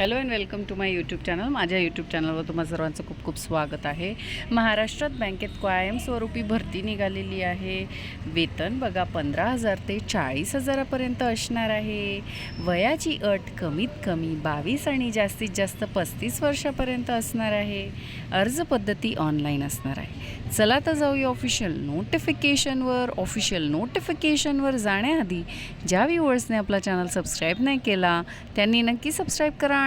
Hello and welcome to my YouTube channel. माझ्या YouTube चॅनलवर तुम्हा सर्वांचं खूप खूप स्वागत आहे. महाराष्ट्रात बँकेत कायमस्वरूपी भरती निघालेली आहे. वेतन बघा पंधरा हजार ते चाळीस हजारापर्यंत असणार आहे. वयाची अट कमीत कमी बावीस आणि जास्तीत जास्त पस्तीस वर्षापर्यंत असणार आहे. अर्ज पद्धती ऑनलाईन असणार आहे. चला तर जाऊया ऑफिशियल नोटिफिकेशनवर. ऑफिशियल नोटिफिकेशनवर जाण्याआधी ज्या व्ह्युअर्सने आपला चॅनल सबस्क्राईब नाही केला त्यांनी नक्की सबस्क्राईब करा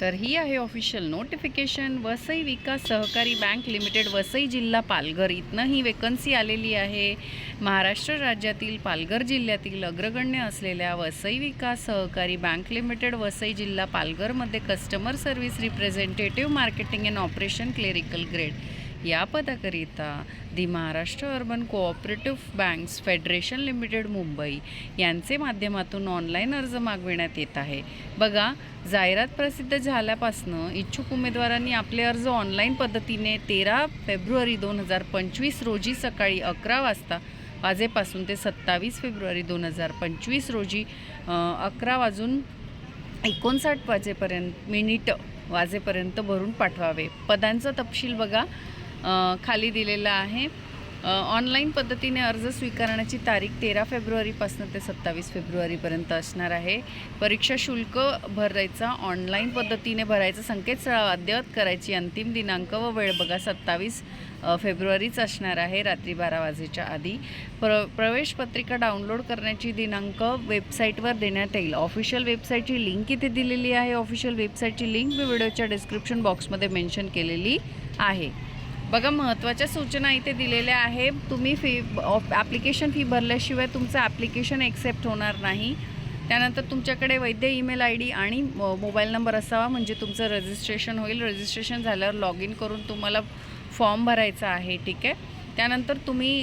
तर ही आहे ऑफिशियल नोटिफिकेशन वसई विकास सहकारी बँक लिमिटेड वसई जिल्हा पालघर. इथनं ही वेकन्सी आलेली आहे. महाराष्ट्र राज्यातील पालघर जिल्ह्यातील अग्रगण्य असलेल्या वसई विकास सहकारी बँक लिमिटेड वसई जिल्हा पालघरमध्ये customer service representative marketing and operation clerical grade या पदाकरिता the Maharashtra urban cooperative banks federation limited Mumbai यांचे माध्यमातून ऑनलाईन अर्ज मागविण्यात येत आहे. बघा जाहिरात प्रसिद्ध झाल्यापासनं इच्छुक उमेदवारांनी आपले अर्ज ऑनलाईन पद्धतीने तेरा फेब्रुवारी दोन हजार पंचवीस रोजी सकाळी अकरा वाजता वाजेपासून ते सत्तावीस फेब्रुवारी दोन हजार पंचवीस रोजी अकरा वाजून एकोणसाठ वाजेपर्यंत मिनिट वाजेपर्यंत भरून पाठवावे. पदांचा तपशील बघा. खाली दिलेला आहे. ऑनलाईन पद्धतीने अर्ज स्वीकारण्याची तारीख तेरा फेब्रुवारीपासून ते सत्तावीस फेब्रुवारीपर्यंत असणार आहे. परीक्षा शुल्क भरायचा ऑनलाईन पद्धतीने भरायचं संकेतस्थळ अद्ययावत करायची अंतिम दिनांक व वेळ बघा सत्तावीस फेब्रुवारीच असणार आहे रात्री बारा वाजेच्या आधी. प्र प्रवेश पत्रिका डाउनलोड करण्याची दिनांक वेबसाईटवर देण्यात येईल. ऑफिशियल वेबसाईटची लिंक इथे दिलेली आहे. ऑफिशियल वेबसाईटची लिंक मी व्हिडिओच्या डिस्क्रिप्शन बॉक्समध्ये मेन्शन केलेली आहे. बघा महत्त्वाच्या सूचना इथे दिलेल्या आहे तुम्ही फी ॲप्लिकेशन फी भरल्याशिवाय तुमचं ॲप्लिकेशन एक्सेप्ट होणार नाही. त्यानंतर तुमच्याकडे वैध ईमेल आय डी आणि मोबाईल नंबर असावा म्हणजे तुमचं रजिस्ट्रेशन होईल. रजिस्ट्रेशन झाल्यावर लॉग इन करून तुम्हाला फॉर्म भरायचा आहे ठीक आहे? त्यानंतर तुम्ही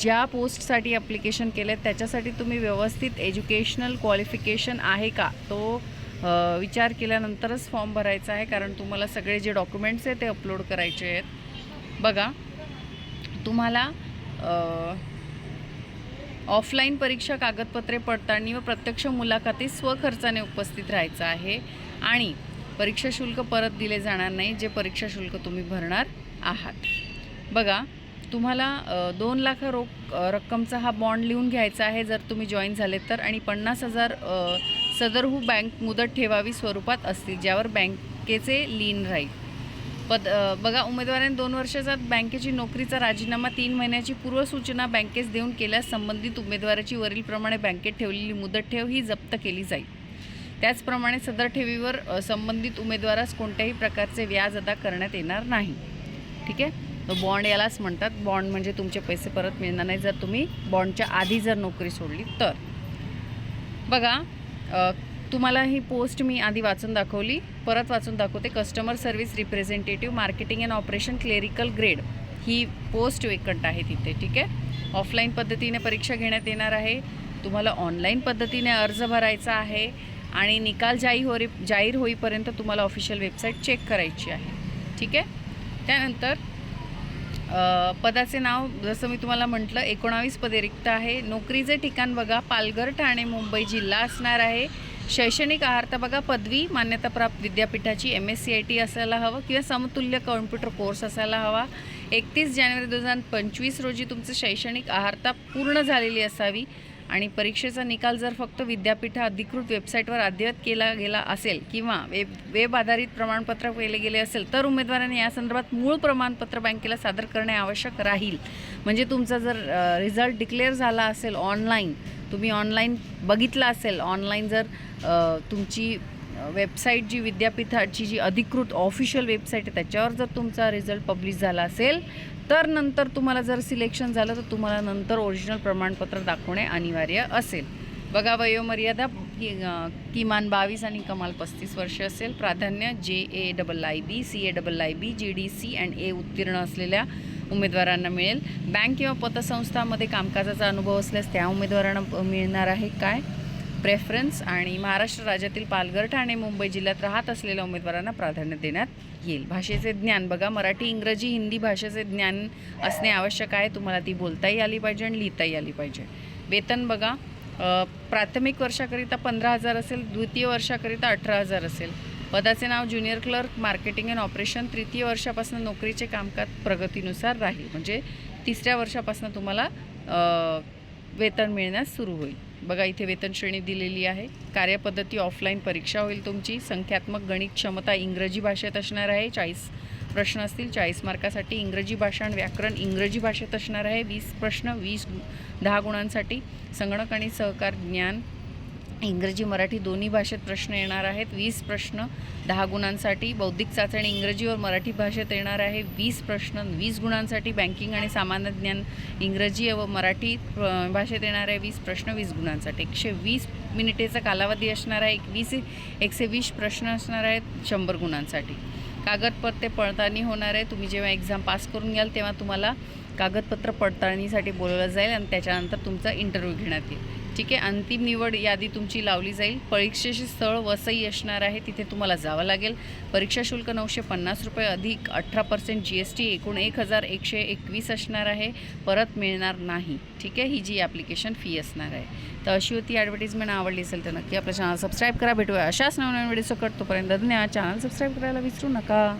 ज्या पोस्टसाठी ॲप्लिकेशन केलं आहे त्याच्यासाठी तुम्ही व्यवस्थित एज्युकेशनल क्वालिफिकेशन आहे का? तो विचार केल्यानंतरच फॉर्म भरायचा आहे कारण तुम्हाला सगळे जे डॉक्युमेंट्स आहेत ते अपलोड करायचे आहेत. बघा तुम्हाला ऑफलाईन परीक्षा कागदपत्रे पडताळणी व प्रत्यक्ष मुलाखतीत स्वखर्चाने उपस्थित राहायचं आहे आणि परीक्षा शुल्क परत दिले जाणार नाही जे परीक्षा शुल्क तुम्ही भरणार आहात. बघा तुम्हाला दोन लाख रोख रक्कमचा हा बॉन्ड लिहून घ्यायचा आहे जर तुम्ही जॉईन झाले तर आणि पन्नास हजार सदरहू बँक मुदत ठेवावी स्वरूपात असतील ज्यावर बँकेचे लीन राहील. पद बघा उमेदवारांनी दोन वर्षाचा बँकेची नोकरीचा राजीनामा तीन महिन्याची पूर्वसूचना बँकेस देऊन केल्यास संबंधित उमेदवाराची वरीलप्रमाणे बँकेत ठेवलेली मुदत ठेव ही जप्त केली जाईल. त्याचप्रमाणे सदर ठेवीवर संबंधित उमेदवारास कोणत्याही प्रकारचे व्याज अदा करण्यात येणार नाही. ठीक आहे? तर बॉन्ड यालाच म्हणतात. बॉन्ड म्हणजे तुमचे पैसे परत मिळणार नाही जर तुम्ही बॉन्डच्या आधी जर नोकरी सोडली तर. बघा तुम्हाला ही पोस्ट मी आधी वाचून दाखवली परत वाचून दाखवते. Customer service representative marketing and operation clerical grade he post vacant आहे तिथे ठीक आहे? ऑफलाईन पद्धतीने परीक्षा घेण्यात येणार आहे. तुम्हाला ऑनलाईन पद्धतीने अर्ज भरायचा आहे आणि निकाल जाहीर होई जाहीर होईपर्यंत तुम्हाला ऑफिशियल वेबसाईट चेक करायची आहे ठीक आहे? त्यानंतर पदाचे नाव जसं मी तुम्हाला म्हटलं एकोणावीस पदे रिक्त आहे. नोकरीचे ठिकाण बघा. पालघर ठाणे मुंबई जिल्हा असणार आहे. शैक्षणिक आहारता बघा पदवी मान्यताप्राप्त विद्यापीठाची M S C I T असायला हवं किंवा समतुल्य कॉम्प्युटर कोर्स असायला हवा. एकतीस जानेवारी दोन हजार पंचवीस रोजी तुमचं शैक्षणिक आहारता पूर्ण झालेली असावी आणि परीक्षेचा निकाल जर फक्त विद्यापीठ अधिकृत वेबसाईटवर अद्ययावत केला गेला असेल किंवा वेब वेब आधारित प्रमाणपत्र केले गेले असेल तर उमेदवारांनी या संदर्भात मूळ प्रमाणपत्र बँकेला सादर करणे आवश्यक राहील. म्हणजे तुमचा जर रिझल्ट डिक्लेअर झाला असेल ऑनलाईन तुम्ही ऑनलाईन बघितला असेल ऑनलाईन जर तुमची वेबसाईट जी विद्यापीठाची जी अधिकृत ऑफिशियल वेबसाईट आहे त्याच्यावर जर तुमचा रिझल्ट पब्लिश झाला असेल तर नंतर तुम्हाला जर सिलेक्शन झालं तर तुम्हाला नंतर ओरिजिनल प्रमाणपत्र दाखवणे अनिवार्य असेल. बघा वयोमर्यादा कि किमान बावीस आणि कमाल पस्तीस वर्ष असेल. प्राधान्य जे A double I B C A double I B G D C and A उत्तीर्ण असलेल्या उमेदवारांना मिळेल. बँक किंवा पतसंस्थामध्ये कामकाजाचा अनुभव असल्यास त्या उमेदवारांना मिळणार आहे काय? प्रेफरन्स आणि महाराष्ट्र राज्यातील पालघर ठाणे मुंबई जिल्ह्यात राहत असलेल्या उमेदवारांना प्राधान्य देण्यात येईल. भाषेचे ज्ञान बघा मराठी इंग्रजी हिंदी भाषेचे ज्ञान असणे आवश्यक आहे. तुम्हाला ती बोलताही आली पाहिजे आणि लिहिताही आली पाहिजे. वेतन बघा प्राथमिक वर्षाकरिता पंधरा हजार असेल द्वितीय वर्षाकरिता अठरा हजार असेल. पदाचे नाव junior clerk marketing and operation तृतीय वर्षापासून नोकरीचे कामकाज प्रगतीनुसार राहील. म्हणजे तिसऱ्या वर्षापासून तुम्हाला वेतन मिळण्यास सुरू होईल. बघा इथे वेतन श्रेणी दिलेली आहे. कार्यपद्धती ऑफलाईन परीक्षा होईल तुमची. संख्यात्मक गणित क्षमता इंग्रजी भाषेत असणार आहे. चाळीस प्रश्न असतील चाळीस मार्कासाठी इंग्रजी भाषा आणि व्याकरण इंग्रजी भाषेत असणार आहे. वीस प्रश्न वीस दहा गुणांसाठी संगणक आणि सहकार ज्ञान इंग्रजी मराठी दोन्ही भाषेत प्रश्न येणार आहेत. वीस प्रश्न दहा गुणांसाठी बौद्धिक चाचणी इंग्रजी व मराठी भाषेत येणार आहे. वीस प्रश्न वीस गुणांसाठी बँकिंग आणि सामान्य ज्ञान इंग्रजी व मराठी भाषेत येणार आहे. वीस प्रश्न वीस गुणांसाठी. एकशे वीस मिनिटेचा कालावधी असणार आहे. एक वीस एकशे वीस प्रश्न असणार आहेत शंभर गुणांसाठी. कागदपत्रे पडताळणी होणार आहे. तुम्ही जेव्हा एक्झाम पास करून घ्याल तेव्हा तुम्हाला कागदपत्र पडताळणीसाठी बोलवलं जाईल आणि त्याच्यानंतर तुमचा इंटरव्ह्यू घेण्यात येईल. ठीक आहे? अंतिम निवड यादी तुमची लावली जाईल. परीक्षेचे स्थळ वसई असणार आहे. तिथे तुम्हाला जावं लागेल. परीक्षा शुल्क नऊशे पन्नास रुपये अधिक अठरा पर्सेंट जी एस टी एकूण एक हजार एकशे एकवीस असणार आहे. परत मिळणार नाही. ठीक आहे? ही जी ॲप्लिकेशन फी असणार आहे. तर अशी होती ॲडव्हर्टिजमेंट आवडली असेल तर नक्की आपल्या चॅनल सबस्क्राईब करा. भेटूया अशाच नवनवीन व्हिडिओ सकट तोपर्यंत धन्यवाद. चॅनल सबस्क्राईब करायला विसरू नका.